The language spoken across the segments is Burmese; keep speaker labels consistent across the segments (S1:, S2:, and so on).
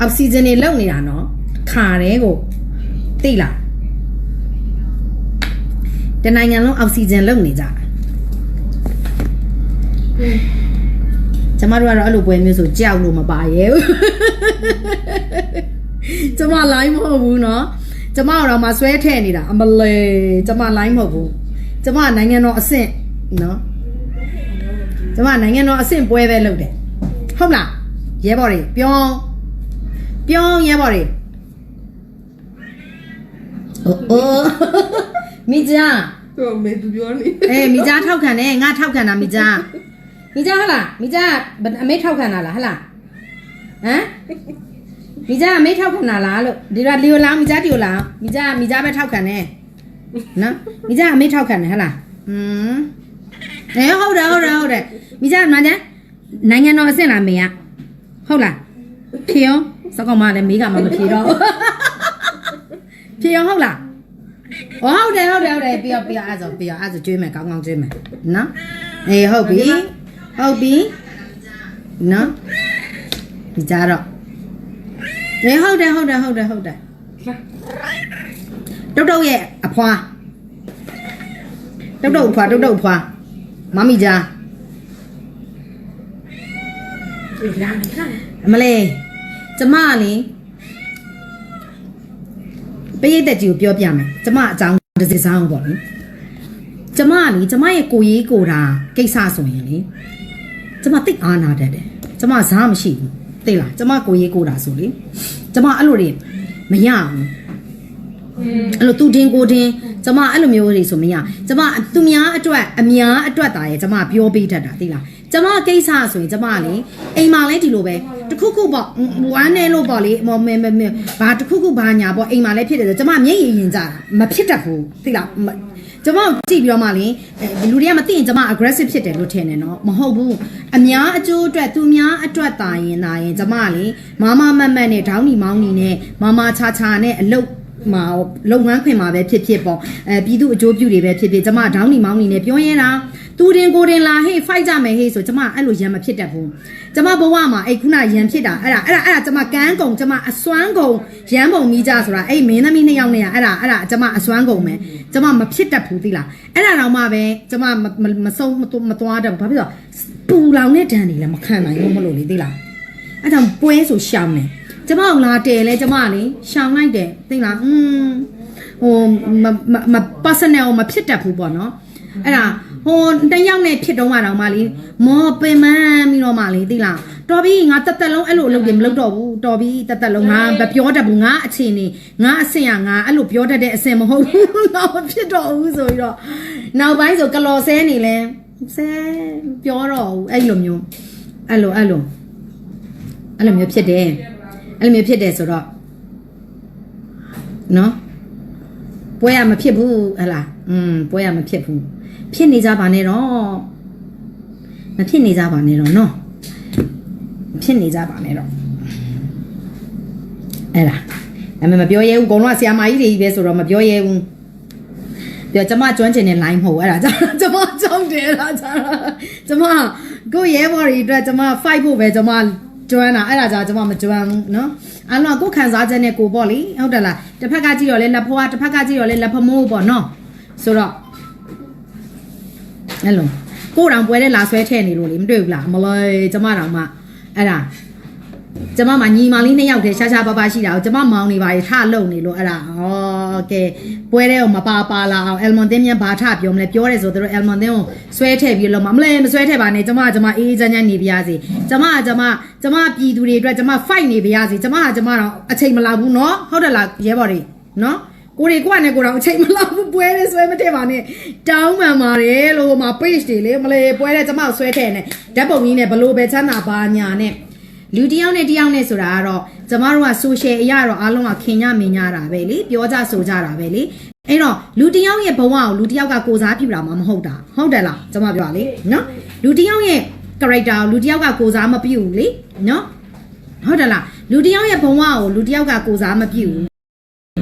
S1: အောက်ဆီဂျင်တွေလုံနေတာနော်ခါတယ်ကိုသိလားတနိုင်ငံလုံးအောက်ဆီဂျင်လုံနေကြတာကျမတို့ကတော့အဲ့လိုပွဲမျိုးဆိုကြောက်လို့မပါရဲဘူးကျမ line မဟုတ်ဘူးเนาะကျမတော့မှဆွဲထည့်နေတာအမလေးကျမ line မဟုတ်ဘူးကျမနိုင်ငံတော်အဆင့်เนาะကျမနိုင်ငံတော်အဆင့်ပွဲပဲလုပ်တယ်ဟုတ်လားရဲဘော်တွေပြောင်း ပြောင်းရဲဘော်တွေအိုးအိုးမိကြား
S2: တော့မေသူပြောနေ
S1: အေးမိကြားထောက်ခံတယ်ငါထောက်ခံတာမိကြားမိကြားဟုတ်လားမိကြားအမေထောက်ခံတာလားဟုတ်လားဟမ်မိကြားအမေထောက်ခံတာလားလို့ဒီတော့လီယိုလောင်မိကြားတီယိုလောင်မိကြားမိကြားပဲထောက်ခံတယ်နော်မိကြားအမေထောက်ခံတယ်ဟုတ်လားอืมအေးဟုတ်တယ်ဟုတ်တယ်ဟုတ်တယ်မိကြားမညာနိုင်ငံတော်အဆင့်လားမေကဟုတ်လားဖြေရော စကောင်းမလည်းမေကမှမဖြေတော့ဖြေရောဟုတ်လား။အော်ဟုတ်တယ်ဟုတ်တယ်ဟုတ်တယ်ပြီးတော့ပြီးတော့အဲ့ဆိုပြီးတော့အဲ့ဆိုကျွေးမယ်ကောင်းကောင်းကျွေးမယ်နော်။အေးဟုတ်ပြီ။ဟုတ်ပြီ။နော်။ဒီကြတော့နေဟုတ်တယ်ဟုတ်တယ်ဟုတ်တယ်ဟုတ်တယ်။တုတ်တုတ်ရဲ့အဖွာတုတ်တုတ်အဖွာတုတ်တုတ်အဖွာမမီကြား
S2: လာနေလား
S1: အမလေး ကျမကလေပရိသတ်ကြီးကိုပြောပြမယ်ကျမအကြောင်းတစ်စစောင်းပေါ့လေကျမကလေကျမရဲ့ကိုရေးကိုတာကိစ္စဆိုရင်လေကျမတိတ်အားနာတတ်တယ်ကျမဇာမရှိဘူးသိလားကျမကိုရေးကိုတာဆိုလေကျမအဲ့လိုတွေမရဘူးအဲ့လိုသူတင်ကိုတင်ကျမအဲ့လိုမျိုးတွေဆိုမရကျမသူများအတွက်အများအတွက်တာရဲ့ကျမပြောပေးတတ်တာသိလား ကျမကိစ္စဆိုရင်ကျမလေအိမ်မှာလဲဒီလိုပဲတခုခုပေါ့ဝမ်းနေလို့ပေါ့လေမမမမဘာတခုခုဘာညာပေါ့အိမ်မှာလဲဖြစ်တယ်ဆိုကျမမျက်ရည်ရင်ကြတာမဖြစ်တတ်ဘူးသိလားမကျမကြည့်ပြီးတော့မှလေအဲလူတွေကမသိရင်ကျမ aggressive ဖြစ်တယ်လို့ထင်တယ်နော်မဟုတ်ဘူးအများအကျိုးအတွက်သူများအတွက်တာရင်တာရင်ကျမလေမမမတ်မတ်နဲ့ဒေါင်းနီမောင်းနီနဲ့မမချာချာနဲ့အလုပ် မှာလုပ်ငန်းခွင်မှာပဲဖြစ်ဖြစ်ပေါ့အဲပြည်သူအကျိုးပြုတွေပဲဖြစ်ဖြစ်ကျမဒေါင်းနီမောင်းနီနဲ့ပြောရဲတာသူတင်ကိုတင်လာဟေး fight ကြမယ်ဟေးဆိုကျမအဲ့လိုရံမဖြစ်တတ်ဘူးကျမဘဝမှာအဲ့ခုနရံဖြစ်တာအဲ့ဒါအဲ့ဒါအဲ့ဒါကျမကန်းကုံကျမအစွမ်းကုံရံပုံမိကြဆိုတာအဲ့မင်းသမီးနှစ်ယောက်နဲ့အဲ့ဒါအဲ့ဒါကျမအစွမ်းကုံပဲကျမမဖြစ်တတ်ဘူးသိလားအဲ့ဒါတော့မှပဲကျမမစုံမသွားတတ်ဘူးဘာဖြစ်လို့ပူလောင်တဲ့ဒဏ်တွေလည်းမခံနိုင်ဘူးမလို့လေသိလားအဲ့ဒါပွဲဆိုရှောင်းတယ် ကျမကလာတယ်လဲကျမလေရှောင်းလိုက်တယ်သိလားอืมဟိုမမ personal မဖြစ်တတ်ဘူးပေါ့နော်အဲ့ဒါဟိုတယောက်နဲ့ဖြစ်တော့မှတော့မှလေမောပင်မန်းပြီးတော့မှလေသိလားတော်ပြီငါတက်တက်လုံးအဲ့လိုအလုပ်တွေမလုပ်တော့ဘူးတော်ပြီတက်တက်လုံးငါမပြောတတ်ဘူးငါအခြေအနေငါအဆင်ရငါအဲ့လိုပြောတတ်တဲ့အဆင်မဟုတ်ဘူးငါမဖြစ်တော့ဘူးဆိုပြီးတော့နောက်ပိုင်းဆိုကလော်ဆဲနေလဲဆဲပြောတော့ဘူးအဲ့လိုမျိုးအဲ့လိုအဲ့လိုအဲ့လိုမျိုးဖြစ်တယ် အဲ့လိုမျိုးဖြစ်တယ်ဆိုတော့နော်ပွဲရမဖြစ်ဘူးဟလားอืมပွဲရမဖြစ်ဘူးဖြစ်နေကြပါနဲ့တော့မဖြစ်နေကြပါနဲ့တော့နော်မဖြစ်နေကြပါနဲ့တော့အဲ့ဒါအမေမပြောရဲဘူးအကုန်လုံးကဆရာမကြီးတွေကြီးပဲဆိုတော့မပြောရဲဘူးပြောကျမကျွမ်းကျင်တဲ့ line မဟုတ်ဘူးအဲ့ဒါကြောင့်ကျမကြောက်တယ်အဲ့ဒါကြောင့်ကျမကိုရဲဘော်တွေအတွက်ကျမ fight ဖို့ပဲကျမ ကျွမ်းတာအဲ့ဒါကြောင့်ကျမမကျွမ်းဘူးเนาะအဲ့တော့ကိုယ်ခံစားချက်နဲ့ကိုပေါ့လေဟုတ်တယ်လားတစ်ဖက်ကကြည့်တော့လေလက်ဖွားတစ်ဖက်ကကြည့်တော့လေလက်ဖမိုးပေါ့နော်ဆိုတော့အဲ့လိုကိုယ်တောင်ပွဲတဲ့လာဆွဲထည့်နေလို့လေမတွေ့ဘူးလားမလေးကျမတောင်မှအဲ့ဒါ ကျမမညီမလေးနှစ်ယောက်တည်းရှားရှားပါးပါးရှိတာကိုကျမမောင်းနေပါလေထလုံနေလို့အဲ့ဒါဟောကဲပွဲတဲ့ကိုမပါပါလာအောင်အယ်မွန်တင်းမြန်ဘာထပြောမလဲပြောတယ်ဆိုတော့အယ်မွန်တင်းကိုဆွဲထည့်ပြီးလို့မလဲမဆွဲထည့်ပါနဲ့ကျမကကျမအေးအေးချမ်းချမ်းနေပါရစေကျမကကျမကျမပြည်သူတွေအတွက်ကျမ fight နေပါရစေကျမကကျမတော့အချိန်မလောက်ဘူးเนาะဟုတ်တယ်လားရဲဘော်တွေเนาะကိုတွေကိုကနဲ့ကိုတော့အချိန်မလောက်ဘူးပွဲလေးဆွဲမထည့်ပါနဲ့တောင်းပန်ပါတယ်လို့ဟိုမှာ page တွေလေမလဲပွဲတဲ့ကျမကိုဆွဲထည့်နေဓာတ်ပုံကြီးနဲ့ဘလို့ပဲချမ်းသာပါညာနဲ့ လူတစ်ယောက်နဲ့တစ်ယောက်နဲ့ဆိုတာကတော့ကျမတို့က social အရာတော့အားလုံးကခင်ညမင်ညတာပဲလေပြောကြဆိုကြတာပဲလေအဲ့တော့လူတစ်ယောက်ရဲ့ဘဝကိုလူတစ်ယောက်ကကိုစားပြတာမှမဟုတ်တာဟုတ်တယ်လားကျမပြောပါလေနော်လူတစ်ယောက်ရဲ့ character ကိုလူတစ်ယောက်ကကိုစားမပြဘူးလေနော်ဟုတ်တယ်လားလူတစ်ယောက်ရဲ့ဘဝကိုလူတစ်ယောက်ကကိုစားမပြဘူး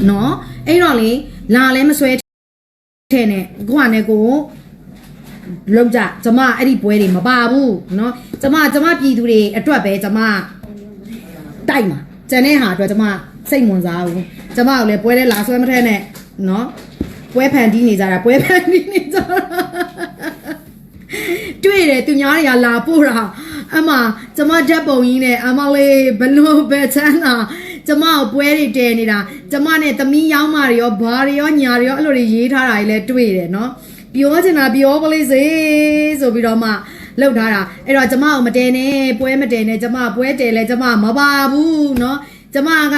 S1: နော်အဲ့တော့လေလာလဲမဆွဲထဲနဲ့ကိုကနဲ့ကို လောက်ကြကျမအဲ့ဒီပွဲတွေမပါဘူးเนาะကျမကျမပြည်သူတွေအတွက်ပဲကျမတိုက်မှာ ကျန်တဲ့ဟာအတွက်ကျမစိတ်ဝင်စားဘူးကျမကိုလည်းပွဲတဲ့လာဆွဲမထဲနဲ့နော်ပွဲဖန်တီးနေကြတာပွဲဖန်တီးနေကြတာတွေ့တယ်သူများတွေကလာပို့တာအမကျမဓာတ်ပုံကြီးနဲ့အမလေးဘလို့ပဲချမ်းသာကျမကိုပွဲတွေတဲနေတာကျမနဲ့သမီးယောင်းမတွေရောဘာတွေရောညာတွေရောအဲ့လိုတွေရေးထားတာကြီးလဲတွေ့တယ်နော် ပြောချင်တာပြောပလေးစေဆိုပြီးတော့မှလောက်ထားတာအဲ့တော့ကျမကိုမတဲနဲ့ပွဲမတဲနဲ့ကျမပွဲတဲလဲကျမမပါဘူးเนาะကျမက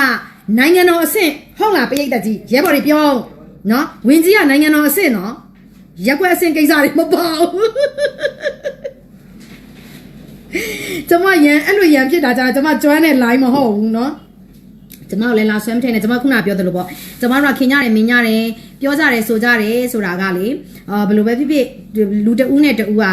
S1: နိုင်ငံတော်အဆင့်ဟုတ်လားပိဋကတ်ကြီးရဲဘော်တွေပြောเนาะဝင်းကြီးကနိုင်ငံတော်အဆင့်เนาะရက်ွက်အဆင့်ကိစ္စတွေမပါဘူး ကျမရန်အဲ့လိုရန်ဖြစ်တာကြာကျမကျွမ်းတဲ့ line မဟုတ်ဘူးเนาะ ကျမကိုလည်းလာဆွဲမထည့်နဲ့ကျမခုနပြောသလိုပေါ့ကျမတို့ကခင်ကြတယ်မင်းကြတယ်ပြောကြတယ်ဆိုကြတယ်ဆိုတာကလေအာဘယ်လိုပဲဖြစ်ဖြစ်လူတဦးနဲ့တဦးက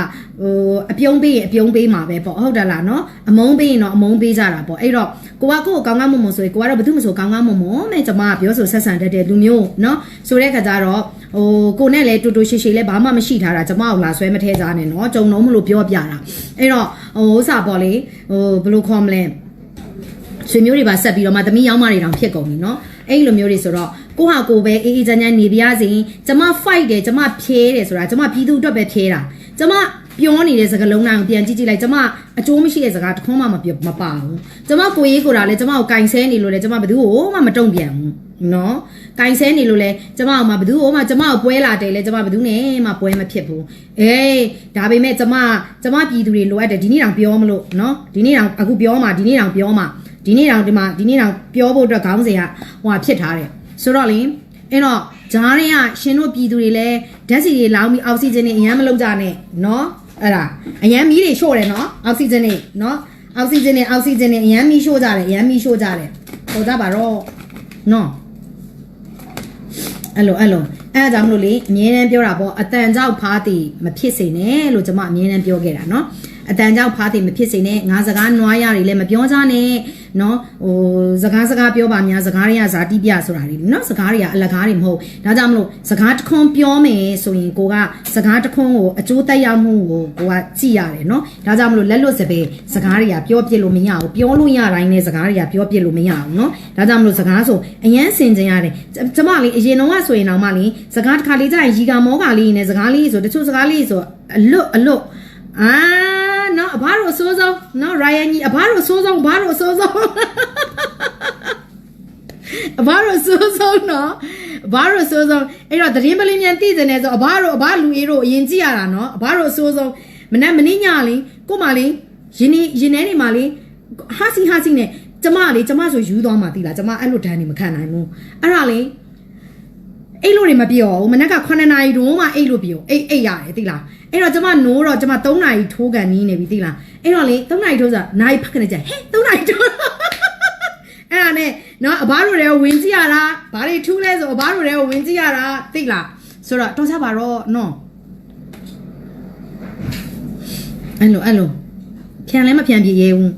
S1: ဟိုအပြုံးပေးရင်အပြုံးပေးမှာပဲပေါ့ဟုတ်တယ်လားနော်အမုန်းပေးရင်တော့အမုန်းပေးကြတာပေါ့အဲ့တော့ကိုကကိုကိုကောင်းကောင်းမွန်မွန်ဆိုရင်ကိုကတော့ဘာလို့မဆိုကောင်းကောင်းမွန်မွန်နဲ့ကျမကပြောဆိုဆက်ဆံတတ်တဲ့လူမျိုးနော်ဆိုတဲ့ခါကျတော့ဟိုကိုနဲ့လည်းတူတူရှိရှိလည်းဘာမှမရှိထားတာကျမကိုလာဆွဲမထဲကြနဲ့နော်ကြုံတော့မလို့ပြောပြတာအဲ့တော့ဟိုဥစားပေါ့လေဟိုဘယ်လိုခေါ်မလဲ ဆွေမျိုးတွေပါဆက်ပြီးတော့မှသမီးယောင်းမတွေတောင်ဖြစ်ကုန်ပြီเนาะအဲ့လိုမျိုးတွေဆိုတော့ကိုဟာကိုပဲအေးအေးချမ်းချမ်းနေပြရစီကျမ fight တယ်ကျမဖြဲတယ်ဆိုတာကျမပြည်သူအတွက်ပဲဖြဲတာကျမပြောနေတဲ့စကားလုံးတိုင်းကိုပြန်ကြည့်ကြည့်လိုက်ကျမအကျိုးမရှိတဲ့စကားတစ်ခွန်းမှမပြောမပါဘူးကျမကိုရေးကိုတာလဲကျမကိုကင်ဆဲနေလို့လဲကျမဘယ်သူ့ကိုမှမတုံ့ပြန်ဘူးနော်ကင်ဆဲနေလို့လဲကျမကမှဘယ်သူ့ကိုမှကျမကိုပွဲလာတယ်လဲကျမဘယ်သူနဲ့မှပွဲမဖြစ်ဘူးအေးဒါပေမဲ့ကျမကျမပြည်သူတွေလိုအပ်တယ်ဒီနေ့တောင်ပြောမလို့နော်ဒီနေ့တောင်အခုပြောမှာဒီနေ့တောင်ပြောမှာ ဒီနေ့တော့ဒီမှာဒီနေ့တော့ပြောဖို့အတွက်ခေါင်းစဉ်ကဟိုဖြစ်ထားတယ်ဆိုတော့လင်းအဲ့တော့ဂျားရင်းကရှင်တို့ပြည်သူတွေလည်းဓာတ်ဆီတွေလောင်းပြီးအောက်ဆီဂျင်တွေအရန်မလုံးကြနဲ့နော်အဲ့ဒါအရန်မီးတွေရှို့တယ်နော်အောက်ဆီဂျင်တွေနော်အောက်ဆီဂျင်တွေအောက်ဆီဂျင်တွေအရန်မီးရှို့ကြတယ်အရန်မီးရှို့ကြတယ်ဟောကြပါတော့နော်အဲ့လိုအဲ့လိုအဲ့ဒါကြောင့်မလို့လေအမြဲတမ်းပြောတာပေါ့အတန်ကြောက်ဖားတည်မဖြစ်စေနဲ့လို့ကျွန်မအမြဲတမ်းပြောခဲ့တာနော် အတန်ကြောင့်ဖားသေးမဖြစ်စေနဲ့ငါစကားနွားရတွေလည်းမပြောကြနဲ့နော်ဟိုစကားစကားပြောပါများစကားတွေကဇာတိပြဆိုတာတွေနော်စကားတွေကအလကားတွေမဟုတ်ဒါကြောင့်မလို့စကားတခွန်းပြောမယ်ဆိုရင်ကိုကစကားတခွန်းကိုအကျိုးသက်ရောက်မှုကိုကိုကကြည့်ရတယ်နော်ဒါကြောင့်မလို့လက်လွတ်စပယ်စကားတွေကပြောပြလို့မရဘူးပြောလို့ရတိုင်းနဲ့စကားတွေကပြောပြလို့မရဘူးနော်ဒါကြောင့်မလို့စကားဆိုအရန်စင်ကြင်ရတယ်ကျမလေးအရင်တော့ဆိုရင်တော့မလေးစကားတစ်ခါလေးကြာရင်ရီကမောကလေးနဲ့စကားလေးဆိုတချို့စကားလေးဆိုအလွတ်အလွတ် အာနော်အဘတို့အစိုးဆုံးနော်ရိုင်ယန်ကြီးအဘတို့အစိုးဆုံးအဘတို့အစိုးဆုံးအဘတို့အစိုးဆုံးနော်အဘတို့အစိုးဆုံးအဲ့တော့သတင်းပလင်းမြန်သိတယ်နဲ့ဆိုအဘတို့အဘလူအေးတို့အရင်ကြည့်ရတာနော်အဘတို့အစိုးဆုံးမနဲ့မင်းညလေးကိုမလေးရင်းနေရင်းနေနေမှာလေးဟာစီဟာစီနဲ့ကျမလေးကျမဆိုယူသွားမှာတိလားကျမအဲ့လိုဒဏ်နေမခံနိုင်ဘူးအဲ့ဒါလေး အိတ်လို့တွေမပြောဘူးမနက်က9နာရီတုန်းကအိတ်လို့ပြောအိတ်အိတ်ရတယ်သိလားအဲ့တော့ကျမနိုးတော့ကျမ3နာရီထိုးကန်နီးနေပြီသိလားအဲ့တော့လေ3နာရီထိုးဆိုနာရီဖက်ကနေကြဟဲ့3နာရီထိုးအဲ့ဒါနဲ့နော်အဘတို့တွေကဝင်ကြည့်ရတာဘာတွေထူးလဲဆိုအဘတို့တွေကဝင်ကြည့်ရတာသိလားဆိုတော့တော့ချပါတော့နော်အဲ့လိုအဲ့လိုဖြန်လဲမဖြန်ပြရဲဘူး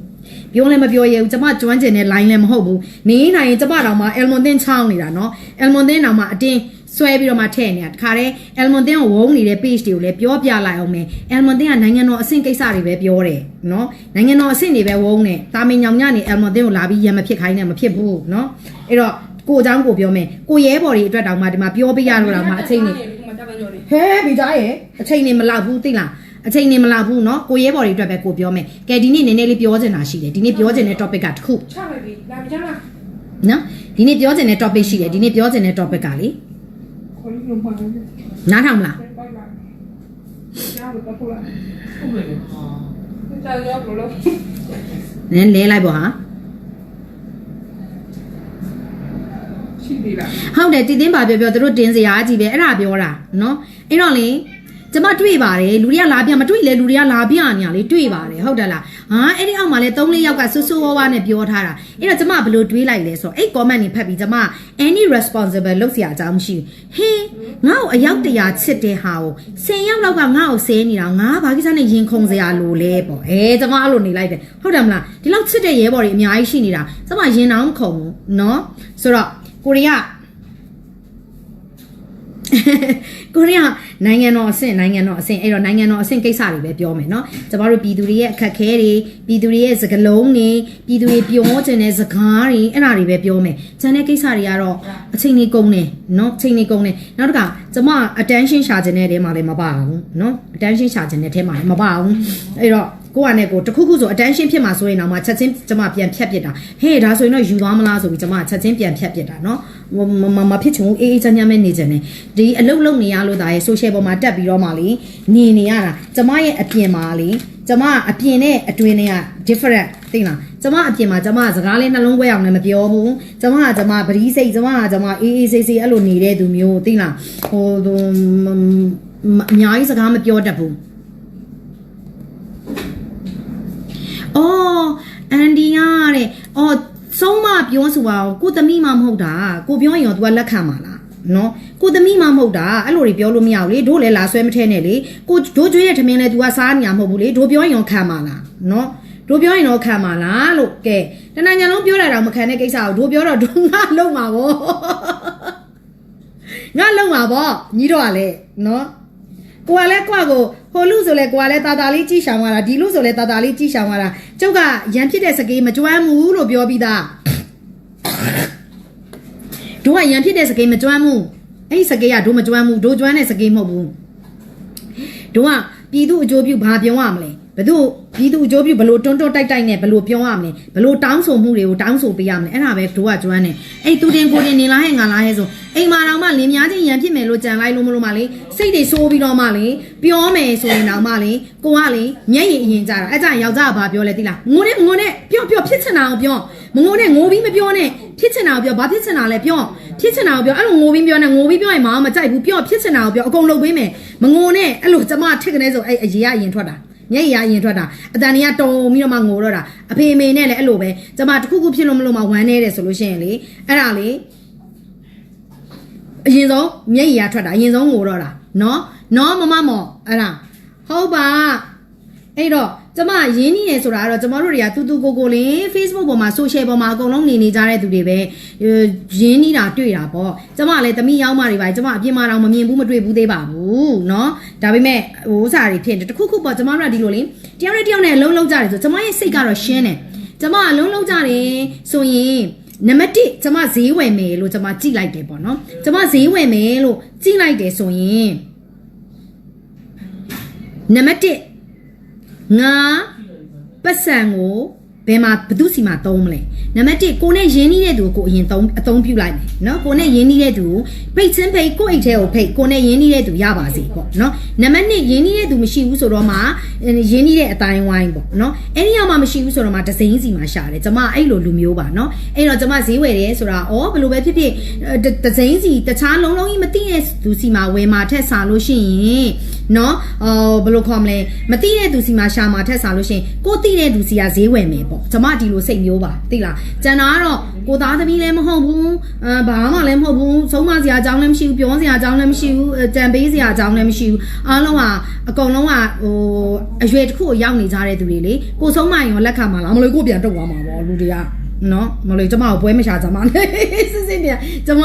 S1: ပြောလည်းမပြောရဲဘူးကျမကျွမ်းကျင်တဲ့ line လည်းမဟုတ်ဘူးနေနိုင်ရင်ကျမတောင်မှ Elmon တင်ချောင်းနေတာเนาะ Elmon တင်တောင်မှအတင်းဆွဲပြီးတော့မှထည့်နေတာတခါတည်း Elmon တင်ကိုဝုန်းနေတဲ့ page တွေကိုလည်းပြောပြလိုက်အောင်မယ် Elmon တင်ကနိုင်ငံတော်အဆင့်ကိစ္စတွေပဲပြောတယ်เนาะနိုင်ငံတော်အဆင့်တွေပဲဝုန်းနေတာမင်ညောင်ညနေ Elmon တင်ကိုလာပြီးရံမဖြစ်ခိုင်းနဲ့မဖြစ်ဘူးเนาะအဲ့တော့ကိုအเจ้าကိုပြောမယ်ကိုရဲဘော်တွေအတွက်တောင်မှဒီမှာပြောပြရလို့တောင်မှအချိန်နေ
S2: မကြပါကြော်လေး
S1: ဟဲဘီသားရဲ့အချိန်နေမလောက်ဘူးသိလား အချိန်နေမလောက်ဘူးเนาะကိုရဲဘော်တွေအတွက်ပဲကိုပြောမယ်ကဲဒီနေ့နည်းနည်းလေးပြောချင်တာရှိတယ်ဒီနေ့ပြောချင်တဲ့ topic ကတစ်ခု
S2: ချလိုက်ပြီလာကြလား
S1: နော်ဒီနေ့ပြောချင်တဲ့ topic ရှိတယ်ဒီနေ့ပြောချင်တဲ့ topic ကလေ
S2: ခေါ်လို့မှာတယ်
S1: နားထောင်မလား
S2: ပိုက်လာကြားလို့တော့လာ
S3: ဟုတ်တယ်ဟာ
S2: ကြားရောဘလို့
S1: နည်းလဲလိုက်ပေါ့ဟာ
S2: ရှိသေးလား
S1: ဟုတ်တယ်တည်တင်းပါပြောပြောသူတို့တင်းစရာကြီးပဲအဲ့ဒါပြောတာနော်အဲ့တော့လေ ကျမတွေ့ပါတယ်လူတွေကလာပြမတွေ့လေလူတွေကလာပြနေရလေတွေ့ပါတယ်ဟုတ်တယ်လားဟာအဲ့ဒီအောက်မှာလေ၃၄ယောက်ကဆူဆူဝါးဝါနဲ့ပြောထားတာအဲ့တော့ကျမဘယ်လိုတွေးလိုက်လဲဆိုတော့အဲ့ comment တွေဖတ်ပြီးကျမ any responsible လုပ်เสียအကြောင်းမရှိဘူးဟင်းငါ့ကိုအယောက်တရာချစ်တဲ့ဟာကို10ယောက်လောက်ကငါ့ကိုဆဲနေတာငါဘာကိစ္စနဲ့ရင်ခုန်စရာလိုလဲပေါ့အဲကျမအဲ့လိုနေလိုက်တယ်ဟုတ်တယ်မလားဒီလောက်ချစ်တဲ့ရဲဘော်တွေအများကြီးရှိနေတာကျမရင်တောင်မခုန်ဘူးเนาะဆိုတော့ကိုရီးယား ကိုရီးယားနိုင်ငံတော်အဆင့်နိုင်ငံတော်အဆင့်အဲ့တော့နိုင်ငံတော်အဆင့်ကိစ္စတွေပဲပြောမယ်เนาะကျမတို့ပြည်သူတွေရဲ့အခက်အခဲတွေပြည်သူတွေရဲ့စကားလုံးတွေပြည်သူတွေပြောချင်တဲ့စကားတွေအဲ့ဒါတွေပဲပြောမယ်ကျန်တဲ့ကိစ္စတွေကတော့အချိန်ကြီးကုန်နေเนาะအချိန်ကြီးကုန်နေနောက်တစ်ခါကျမ attention ရှာခြင်းတဲ့တဲမှာလည်းမပါဘူးเนาะ attention ရှာခြင်းတဲ့တဲမှာလည်းမပါဘူးအဲ့တော့ ကိုကနဲ့ကိုတခုခုဆို attention ဖြစ်မှာဆိုရင်တော့မှချက်ချင်းကျမပြန်ဖြတ်ပစ်တာဟေးဒါဆိုရင်တော့ယူသွားမလားဆိုပြီးကျမချက်ချင်းပြန်ဖြတ်ပစ်တာเนาะမမမဖြစ်ချင်ဘူးအေးအေးချမ်းချမ်းပဲနေချင်တယ်ဒီအလုတ်လုတ်နေရလို့ဒါရဲ့ social ပေါ်မှာတက်ပြီးတော့မှလေနေနေရတာကျမရဲ့အပြင်မှာလေကျမအပြင်နဲ့အတွင်းနဲ့က different သိလားကျမအပြင်မှာကျမစကားလေးနှလုံးခွဲအောင်လည်းမပြောဘူးကျမကကျမပရိစိတ်ကျမကကျမအေးအေးဆေးဆေးအဲ့လိုနေတဲ့သူမျိုးသိလားဟိုဟိုအများကြီးစကားမပြောတတ်ဘူး ။ အော်အန်ဒီယာတဲ့။အော်ဆုံးမပြောဆိုပါဦးကိုသမီးမှမဟုတ်တာ။ကိုပြောရင်ရော तू ကလက်ခံမှာလား။နော်ကိုသမီးမှမဟုတ်တာအဲ့လိုတွေပြောလို့မရဘူးလေတို့လည်းလာဆွဲမထဲနဲ့လေကိုတို့ကျွေးတဲ့ထမင်းလဲ तू ကစားနေမှာမဟုတ်ဘူးလေတို့ပြောရင်ရောခံမှာလားနော်တို့ပြောရင်တော့ခံမှာလားလို့ကဲတနင်္ဂနွေလုံးပြောတာတော့မခံတဲ့ကိစ္စကိုတို့ပြောတော့တို့ငါလုံးမှာဗောငါလုံးမှာဗောညီတော့ကလည်းနော် ကိုကလည်းကိုကကိုဟိုလူဆိုလဲကိုကလည်းတာတာလေးကြည့်ရှောင်ရတာဒီလူဆိုလဲတာတာလေးကြည့်ရှောင်ရတာကျုပ်ကရန်ဖြစ်တဲ့စကေးမကျွမ်းဘူးလို့ပြောပြီးသားတို့ကရန်ဖြစ်တဲ့စကေးမကျွမ်းဘူးအဲ့ဒီစကေးကတို့မကျွမ်းဘူးတို့ကျွမ်းတဲ့စကေးမဟုတ်ဘူးတို့ကပြည်သူအကျိုးပြုဘာပြောရမလဲ ဘသူပြည်သူအကျိုးပြုဘလို့တွန်းတွန်းတိုက်တိုက်နဲ့ဘလို့ပြောရမလဲဘလို့တောင်းဆိုမှုတွေကိုတောင်းဆိုပေးရမလဲအဲ့ဒါပဲတို့ကကျွမ်းတယ်အဲ့သူတင်ကိုတင်နေလားဟဲ့ငါလားဟဲ့ဆိုအိမ်မာတော်မှလင်းများချင်းရန်ဖြစ်မယ်လို့ကြံလိုက်လို့မလို့မလေစိတ်တွေဆိုးပြီးတော့မှလေပြောမယ်ဆိုရင်တော့မှလေကိုကလေမျက်ရည်အရင်ကြတာအဲ့ကြယောက်ျားကဘာပြောလဲတိလားငိုနဲ့ငိုနဲ့ပြောပြောဖြစ်ချင်တာကိုပြောမငိုနဲ့ငိုပြီးမပြောနဲ့ဖြစ်ချင်တာကိုပြောဘာဖြစ်ချင်တာလဲပြောဖြစ်ချင်တာကိုပြောအဲ့လိုငိုပြီးပြောနဲ့ငိုပြီးပြောရင်မအောင်မကြိုက်ဘူးပြောဖြစ်ချင်တာကိုပြောအကုန်လုပ်ပေးမယ်မငိုနဲ့အဲ့လိုကျမထစ်ကနေဆိုအဲ့အရေးကအရင်ထွက်တာ မျက်ရည်အရင်ထွက်တာအတန်ကြီးကတုံပြီးတော့မှငိုတော့တာအဖေအမေနဲ့လည်းအဲ့လိုပဲကျမတခုခုဖြစ်လို့မလို့မှဝမ်းနေတယ်ဆိုလို့ရှိရင်လေအဲ့ဒါလေအရင်ဆုံးမျက်ရည်ကထွက်တာအရင်ဆုံးငိုတော့တာနော်နော်မမမော်အဲ့ဒါဟုတ်ပါအဲ့တော့ ကျမရင်းနှီးနေဆိုတာကတော့ကျမတို့တွေကတူတူကိုကိုလင်း Facebook ပေါ်မှာ social ပေါ်မှာအကုန်လုံးနေနေကြတဲ့သူတွေပဲရင်းနှီးတာတွေ့တာပေါ့ကျမလည်းတမိရောက်မှတွေပါကျမအပြင်မှာတော့မမြင်ဘူးမတွေ့ဘူးသေးပါဘူးเนาะဒါပေမဲ့ဟိုဥစားတွေဖြစ်တယ်တခုခုပေါ့ကျမတို့ကဒီလိုလေတယောက်နဲ့တယောက်နဲ့အလုံးလုံးကြတယ်ဆိုကျမရဲ့စိတ်ကတော့ရှင်းတယ်ကျမအလုံးလုံးကြတယ်ဆိုရင်နံပါတ်1ကျမဈေးဝယ်မယ်လို့ကျမကြည့်လိုက်တယ်ပေါ့နော်ကျမဈေးဝယ်မယ်လို့ကြည့်လိုက်တယ်ဆိုရင်နံပါတ်1 ငါပတ်စံကို ဘယ်မှာဘသူစီမှာသုံးမလဲနံပါတ်1ကိုနဲ့ယင်းနေတဲ့သူကိုအရင်သုံးအသုံးပြုလိုက်မယ်နော်ကိုနဲ့ယင်းနေတဲ့သူကိုဖိတ်ချင်းဖိတ်ကိုအိတ်ထဲကိုဖိတ်ကိုနဲ့ယင်းနေတဲ့သူရပါစေပေါ့နော်နံပါတ်2ယင်းနေတဲ့သူမရှိဘူးဆိုတော့မှယင်းနေတဲ့အတိုင်းဝိုင်းပေါ့နော်အဲ့ဒီရောက်မှမရှိဘူးဆိုတော့မှဒစိမ့်စီမှာရှာတယ်ကျွန်မအဲ့လိုလူမျိုးပါနော်အဲ့တော့ကျွန်မဈေးဝယ်တယ်ဆိုတာဩဘယ်လိုပဲဖြစ်ဖြစ်ဒစိမ့်စီတခြားလုံးလုံးကြီးမသိတဲ့သူစီမှာဝယ်မှာထက်စာလို့ရှိရင်နော်ဟောဘယ်လိုခေါ်မလဲမသိတဲ့သူစီမှာရှာမှာထက်စာလို့ရှိရင်ကိုသိတဲ့သူစီကဈေးဝယ်မယ်ပေါ့ကျမဒီလိုစိတ်မျိုးပါသိလားကျန်တာကတော့ကိုသားသမီးလည်းမဟုတ်ဘူးအဲဘာမှလည်းမဟုတ်ဘူးဆုံးမစရာအကြောင်းလည်းမရှိဘူးပြောစရာအကြောင်းလည်းမရှိဘူးတန်ပေးစရာအကြောင်းလည်းမရှိဘူးအားလုံးကအကုန်လုံးကဟိုအရွယ်တစ်ခုကိုရောက်နေကြတဲ့သူတွေလေကိုဆုံးမရင်ရောလက်ခံမှာလားမလို့ကိုပြန်တုတ်သွားမှာပေါ့လူတွေကနော်မလို့ကျမကိုပွဲမရှာကြမှာလေစစ်စစ်ပြန်ကျမ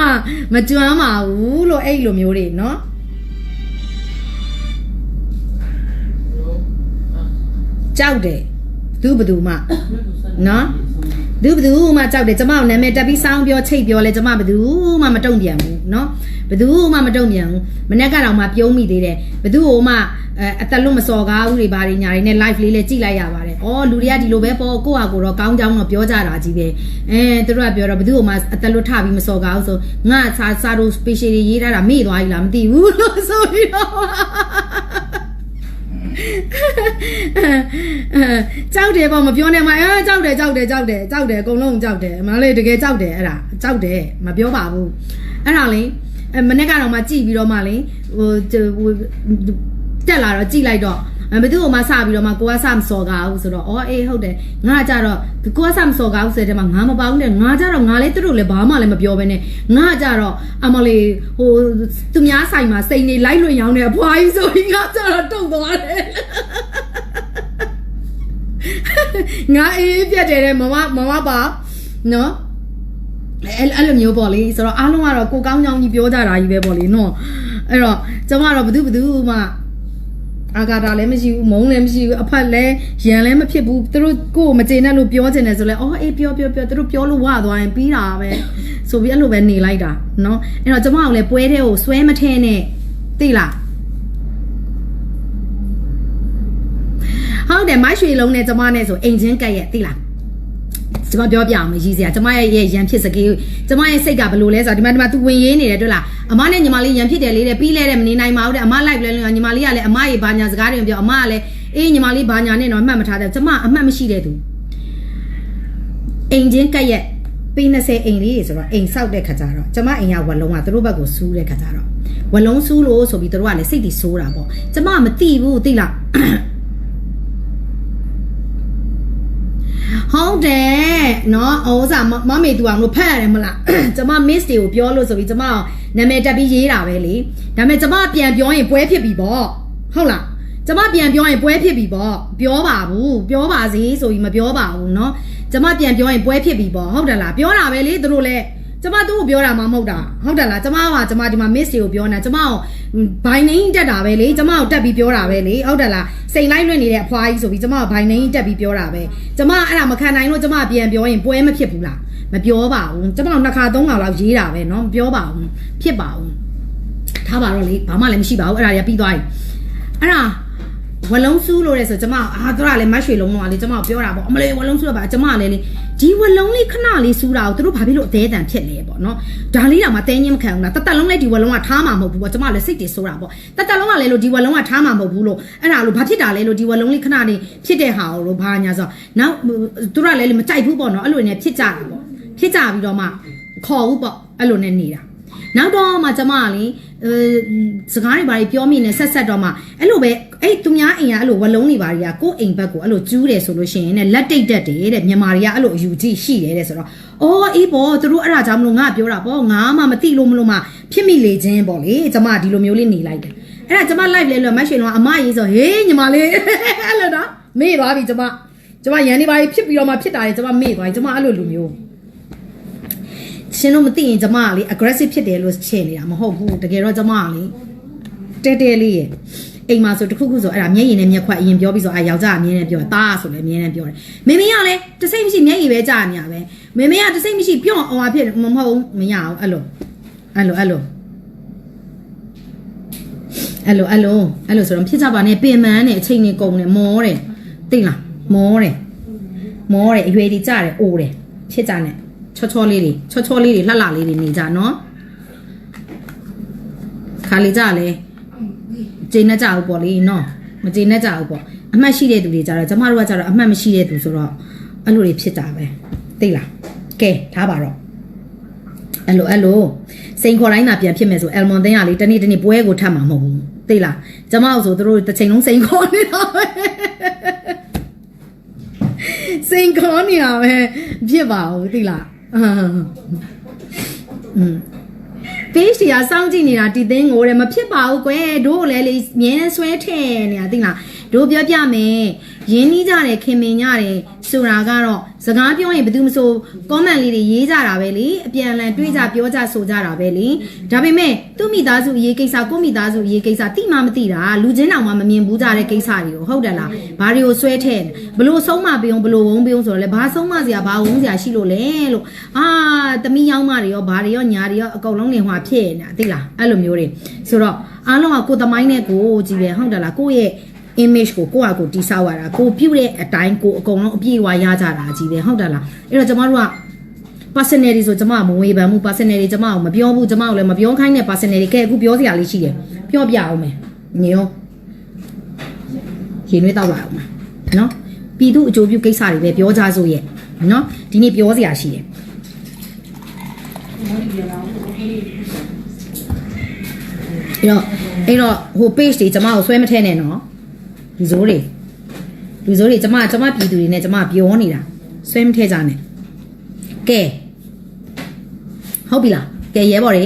S1: မကြွမ်းပါဘူးလို့အဲ့လိုမျိုးတွေနော်ကြောက်တယ် သူဘသူမှနော်သူဘသူမှကြောက်တယ်ကျမကိုနာမည်တက်ပြီးစောင်းပြောချိတ်ပြောလဲကျမဘသူမှမတုံ့ပြန်ဘူးနော်ဘသူမှမတုံ့ပြန်ဘူးမနေ့ကတော့မှပြုံးမိသေးတယ်ဘသူ့ဟိုမှအဲအသက်လုံးမစော်ကားဦးတွေဘာတွေညာတွေနဲ့ live လေးလဲကြည့်လိုက်ရပါတယ်။အော်လူတွေကဒီလိုပဲပေါ့ကိုယ့်ဟာကိုယ်တော့ကောင်းကြောင်းတော့ပြောကြတာကြီးပဲ။အဲသူတို့ကပြောတော့ဘသူ့ဟိုမှအသက်လုံးထပြီးမစော်ကားဘူးဆိုငါစာစာတို့ special တွေရေးထားတာမေ့သွားပြီလားမသိဘူးလို့ဆိုပြီးတော့ ကြောက်တယ်ပေါ့မပြောနဲ့မအဲကြောက်တယ်ကြောက်တယ်ကြောက်တယ်ကြောက်တယ်အကုန်လုံးကြောက်တယ်မလေးတကယ်ကြောက်တယ်အဲ့ဒါကြောက်တယ်မပြောပါဘူးအဲ့ဒါလေအဲမနေ့ကတော့မှကြည်ပြီးတော့မှလေဟိုတက်လာတော့ကြည်လိုက်တော့ဘယ်သူ့ကိုမှစပြီးတော့မှကိုကစမစော်ကားဘူးဆိုတော့အော်အေးဟုတ်တယ်ငါကြတော့ကိုကစမစော်ကားဘူးဆိုတဲ့မှာငါမပေါင်းတဲ့ငါကြတော့ငါလည်းသူတို့လည်းဘာမှလည်းမပြောဘဲနဲ့ငါကြတော့အမလေးဟိုသူများဆိုင်မှာစိန်နေလိုက်လွင်ရောင်းနေအဖွားကြီးဆိုပြီးငါကြတော့တုတ်သွားတယ် ငါအေးပြတ်တယ်တဲ့မမမမပါနော်အဲ့အဲ့လိုမျိုးပေါ့လေဆိုတော့အားလုံးကတော့ကိုကောင်းကြောင်းကြီးပြောကြတာကြီးပဲပေါ့လေနော် အဲ့တော့ကျမတော့ဘသူဘသူမှအာဂါတာလည်းမရှိဘူးမုန်းလည်းမရှိဘူးအဖက်လည်းရန်လည်းမဖြစ်ဘူးသူတို့ကိုယ်မကျေနပ်လို့ပြောချင်တယ်ဆိုလဲအော်အေးပြောပြောပြောသူတို့ပြောလို့ဝသွားရင်ပြီးတာပဲဆိုပြီးအဲ့လိုပဲနေလိုက်တာเนาะအဲ့တော့ကျမကလည်းပွဲတဲ့ကိုဆွဲမထဲနဲ့သိလား ဟုတ်တယ်မိုက်ရွှေလုံးနဲ့ကျမနဲ့ဆိုအိမ်ချင်းကက်ရဲ့သိလားကျမပြောပြအောင်မရည်စရာကျမရဲ့ရဲ့ရန်ဖြစ်စကေးကျမရဲ့စိတ်ကဘယ်လိုလဲဆိုတော့ဒီမှာဒီမှာ तू ဝင်ရေးနေတယ်တွေ့လားအမနဲ့ညီမလေးရန်ဖြစ်တယ်လေးတဲ့ပြီးလဲတဲ့မနေနိုင်ပါဘူးတဲ့အမ live လဲညီမလေးကလည်းအမရေဘာညာစကားတွေပြောအမကလည်းအေးညီမလေးဘာညာနဲ့တော့အမှတ်မထားတယ်ကျမအမှတ်မရှိတဲ့သူအိမ်ချင်းကက်ရဲ့ပေ20အိမ်လေးဆိုတော့အိမ်ဆောက်တဲ့ခါကျတော့ကျမအိမ်ကဝလုံးကသူတို့ဘက်ကိုစူးတဲ့ခါကျတော့ဝလုံးစူးလို့ဆိုပြီးသူတို့ကလည်းစိတ်တီဆိုးတာပေါ့ကျမမသိဘူးသိလား ဟုတ်တယ်เนาะဩစာမမမေသူအောင်လို့ဖတ်ရတယ်မလား ကျမ miss တွေကိုပြောလို့ဆိုပြီးကျမနာမည်တက်ပြီးရေးတာပဲလေဒါပေမဲ့ကျမပြန်ပြောရင်ပွဲဖြစ်ပြီပေါ့ဟုတ်လားကျမပြန်ပြောရင်ပွဲဖြစ်ပြီပေါ့ပြောပါဘူးပြောပါစေဆိုပြီးမပြောပါဘူးเนาะကျမပြန်ပြောရင်ပွဲဖြစ်ပြီပေါ့ဟုတ်တယ်လားပြောတာပဲလေသူတို့လည်း ကျမသူ့ကိုပြောတာမှမဟုတ်တာဟုတ်တယ်လားကျမကကျမဒီမှာ miss တွေကိုပြောနေတာကျမကိုဘိုင်နေတက်တာပဲလေကျမကိုတက်ပြီးပြောတာပဲလေဟုတ်တယ်လားစိန်လိုက်လွင့်နေတဲ့အဖွားကြီးဆိုပြီးကျမကဘိုင်နေတက်ပြီးပြောတာပဲကျမအဲ့ဒါမခံနိုင်လို့ကျမပြန်ပြောရင်ပွဲမဖြစ်ဘူးလားမပြောပါဘူးကျမကနှစ်ခါသုံးခါလောက်ရေးတာပဲเนาะမပြောပါဘူးဖြစ်ပါဘူးထားပါတော့လေဘာမှလည်းမရှိပါဘူးအဲ့ဒါကြီးပြီးသွားပြီအဲ့ဒါ ဝလုံးစူးလို့လဲဆိုကျမအာသူကလည်းမတ်ရွှေလုံးတော့လေကျမပြောတာပေါ့အမလေးဝလုံးစူးတော့ပါကျမလည်းလေဒီဝလုံးလေးခဏလေးစူးတာကိုသူတို့ဘာဖြစ်လို့အသေးအတန်ဖြစ်လဲပေါ့နော်ဒါလေးတော့မတဲညင်းမခံဘူးလားတတ်တက်လုံးလေးဒီဝလုံးကထားမှာမဟုတ်ဘူးပေါ့ကျမလည်းစိတ်တွေဆိုးတာပေါ့တတ်တက်လုံးကလည်းလို့ဒီဝလုံးကထားမှာမဟုတ်ဘူးလို့အဲ့ဒါလို့ဘာဖြစ်တာလဲလို့ဒီဝလုံးလေးခဏလေးဖြစ်တဲ့ဟာကိုလို့ဘာညာဆိုနောက်သူတို့ကလည်းမကြိုက်ဘူးပေါ့နော်အဲ့လိုနဲ့ဖြစ်ကြတာပေါ့ဖြစ်ကြပြီးတော့မှခေါ်ဘူးပေါ့အဲ့လိုနဲ့နေတာ နောက်တော့မှကျမကလေအဲစကားတွေဘာတွေပြောမိနေဆက်ဆက်တော့မှအဲ့လိုပဲအဲ့သူများအိမ်ကအဲ့လိုဝလုံးတွေဘာတွေကကိုယ့်အိမ်ဘက်ကိုအဲ့လိုကျူးတယ်ဆိုလို့ရှိရင်တဲ့လက်တိတ်တက်တယ်တဲ့မြန်မာတွေကအဲ့လိုအယူကြည့်ရှိတယ်တဲ့ဆိုတော့အော်အေးပေါ့သူတို့အဲ့ဒါကြောင့်မလို့ငါပြောတာပေါ့ငါမှမသိလို့မလို့မှဖြစ်မိလေခြင်းပေါ့လေကျမဒီလိုမျိုးလေးနေလိုက်တယ်အဲ့ဒါကျမ live လဲလို့မတ်ရှင်လုံးကအမရေးဆိုဟေးညီမလေးအဲ့လိုတော့မေ့သွားပြီကျမကျမရန်နေပါဖြစ်ပြီးတော့မှဖြစ်တာလေကျမမေ့သွားပြီကျမအဲ့လိုလူမျိုး ရှင်တို့မသိရင်ကျမကလေ aggressive ဖြစ်တယ်လို့ချင်နေတာမဟုတ်ဘူးတကယ်တော့ကျမကလေတဲတဲလေးရဲ့အိမ်မှာဆိုတခုခုဆိုအဲ့ဒါမျက်ရည်နဲ့မျက်ခွက်အရင်ပြောပြီးဆိုအဲ့ယောက်ျားအမြင်နဲ့ပြောတယ်တားဆိုလည်းအမြင်နဲ့ပြောတယ်မေမေကလည်းတစိမ့်မရှိမျက်ရည်ပဲကြာနေရပဲမေမေကတစိမ့်မရှိပြော့အောင်ဟာဖြစ်မမဟုတ်ဘူးမရအောင်အဲ့လိုအဲ့လိုအဲ့လိုအဲ့လိုအဲ့လိုအဲ့လိုဆိုတော့ဖြစ်ကြပါနဲ့ပင်မန်းနဲ့အချိန်နဲ့ကုန်တယ်မောတယ်သိလားမောတယ်မောတယ်အရွယ်တွေကြတယ်အိုးတယ်ဖြစ်ကြနဲ့ ချောချောလေးတွေချောချောလေးတွေလှလှလေးတွေနေကြနော်ခါလေးကြလဲကျင်းနေကြဘူးပေါ့လေနော်မကျင်းနေကြဘူးပေါ့အမှတ်ရှိတဲ့သူတွေကြတော့ကျမတို့ကကြတော့အမှတ်မရှိတဲ့သူဆိုတော့အဲ့လိုတွေဖြစ်တာပဲသိလားကဲထားပါတော့အဲ့လိုအဲ့လိုစိန်ခေါ်တိုင်းသာပြန်ဖြစ်မယ်ဆိုအယ်မွန်တင်းကလေတနေ့တနေ့ပွဲကိုထပ်မှာမဟုတ်ဘူးသိလားကျမတို့ဆိုသူတို့တစ်ချိန်လုံးစိန်ခေါ်နေတာပဲစိန်ခေါ်နေတာပဲဖြစ်ပါဦးသိလားအာ อืม page တွေကစောင့်ကြည့်နေတာတီသင်းကိုတဲ့မဖြစ်ပါဘူးကွယ်တို့ကိုလည်းလေမြင်းဆွဲထဲနေတာသိလားတို့ပြောပြမယ် ရင်းနှီးကြတယ်ခင်မင်ကြတယ်ဆိုတာကတော့စကားပြောရင်ဘယ်သူမဆို comment လေးတွေရေးကြတာပဲလေအပြန်အလှန်တွေးကြပြောကြဆိုကြတာပဲလေဒါပေမဲ့သူ့မိသားစုအရေးကိစ္စကိုယ့်မိသားစုအရေးကိစ္စတိမှမသိတာလူချင်းတောင်မှမမြင်ဘူးကြတဲ့ကိစ္စတွေကိုဟုတ်တယ်လားဘာတွေကိုဆွဲထဲဘလို့ဆုံးမပြုံဘလို့ဝုန်းပြုံဆိုတော့လေဘာဆုံးမစရာဘာဝုန်းစရာရှိလို့လဲလို့အာသမီးယောင်းမတွေရောဘာတွေရောညာတွေရောအကုန်လုံးနေဟွာဖြစ်နေတာသိလားအဲ့လိုမျိုးတွေဆိုတော့အားလုံးကကိုယ်သမိုင်းနဲ့ကိုယ်ကြည့်ပဲဟုတ်တယ်လားကိုယ့်ရဲ့ image ကိုကိုယ့်အကိုတိဆောက်ရတာကိုပြုတ်တဲ့အတိုင်းကိုအကုန်လုံးအပြည့်အဝရကြတာကြီးပဲဟုတ်တယ်လားအဲ့တော့ကျမတို့က personality ဆိုကျမမဝေဖန်မှု personality ကျမကိုမပြောဘူးကျမကိုလည်းမပြောခိုင်းတဲ့ personality ကဲအခုပြောစရာလေးရှိတယ်ပြောပြအောင်မယ်ညောရင်ွေးတော့ပါအောင်မယ်နော်ပြည်သူအကျိုးပြုကိစ္စတွေပဲပြောကြစို့ရဲ့နော်ဒီနေ့ပြောစရာရှိတယ်အဲ့တော့အဲ့တော့ဟို page တွေကျမကိုဆွဲမထဲနဲ့နော် လူစိုးတွေလူစိုးတွေကျမကျမပြည်သူတွေနဲ့ကျမပြောနေတာဆွဲမထဲကြနဲ့ကဲဟုတ်ပြီလားကဲရဲဘော်တွေ